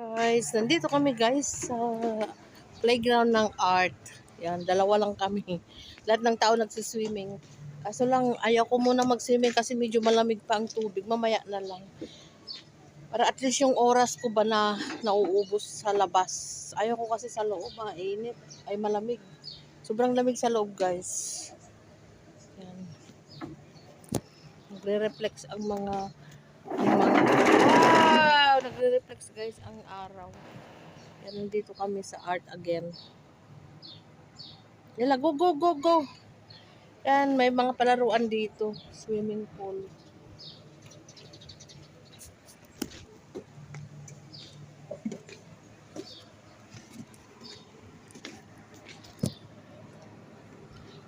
Guys, nandito kami guys sa playground ng art. Yan, dalawa lang kami. Lahat ng tao nagsiswimming. Kaso lang, ayaw ko muna mag-swimming kasi medyo malamig pa ang tubig. Mamaya na lang. Para at least yung oras ko ba na nauubos sa labas. Ayaw ko kasi sa loob, mainit. Ay malamig. Sobrang lamig sa loob guys. Yan. Nagre-reflex ang mga! Nagre-reflex guys ang araw. Yan, nandito kami sa art again. Yala, go, go, go, go! Yan, may mga palaruan dito. Swimming pool.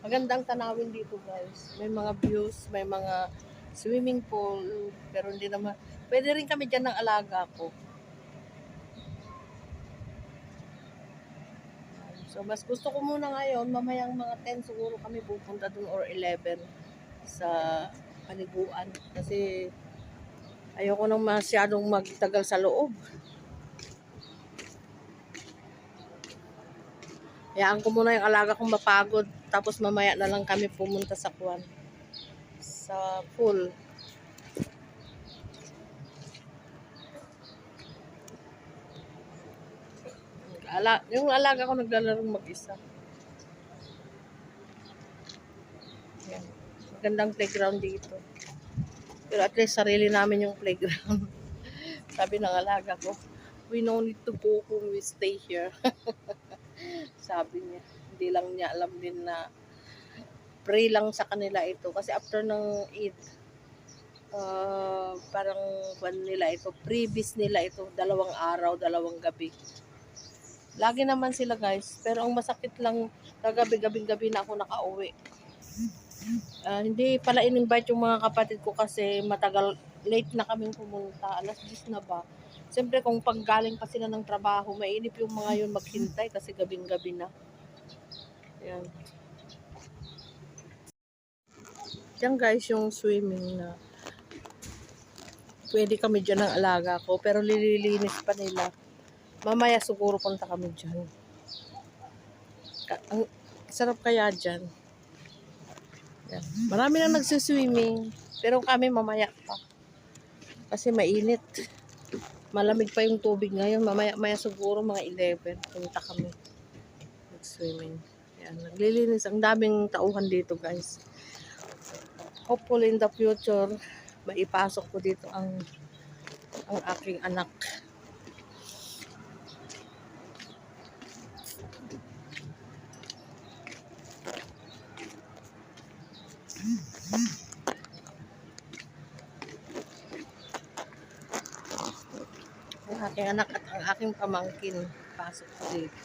Magandang tanawin dito guys. May mga views, may mga swimming pool, pero hindi naman, pwede rin kami dyan ng alaga ko. So, mas gusto ko muna ngayon, mamayang mga 10 siguro kami pupunta dun or 11 sa paliguan. Kasi ayoko nang masyadong magtagal sa loob. Hayaan ko muna yung alaga kong mapagod. Tapos mamaya na lang kami pumunta sa kuwan. Sa pool. Ala, yung alaga ko naglalaro mag-isa. Yan. Magandang playground dito. Pero at least sarili namin yung playground. Sabi ng alaga ko, we no need to go home, we stay here. Sabi niya. Hindi lang niya alam din na pray lang sa kanila ito. Kasi after ng Eid, uh, parang kwan nila ito, previous nila ito, dalawang araw, dalawang gabi. Lagi naman sila guys, pero ang masakit lang, kagabi-gabing-gabi na ako nakauwi. Ah, hindi pala in-invite yung mga kapatid ko kasi matagal, late na kaming pumunta, alas 10 na ba. Siyempre kung panggaling pa sila ng trabaho, mainip yung mga yun maghintay kasi gabing-gabi na. Yan. Yan guys yung swimming na pwede kami dyan ng alaga ko pero lililinis pa nila. Mamaya siguro punta kami dyan. Ka- Ang sarap kaya dyan. Yan. Marami na nagsiswimming pero kami mamaya pa. Kasi mainit. Malamig pa yung tubig ngayon. Mamaya maya siguro mga 11 punta kami. Nag-swimming. Yan. Naglilinis. Ang daming tauhan dito guys. Hopefully in the future maipasok ko dito ang ang aking anak. Aking anak at ang aking pamangkin pasok ko dito.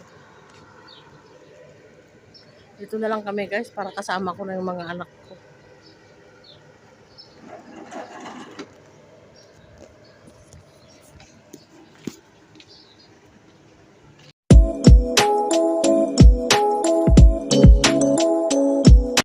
Dito na lang kami guys para kasama ko na yung mga anak ko.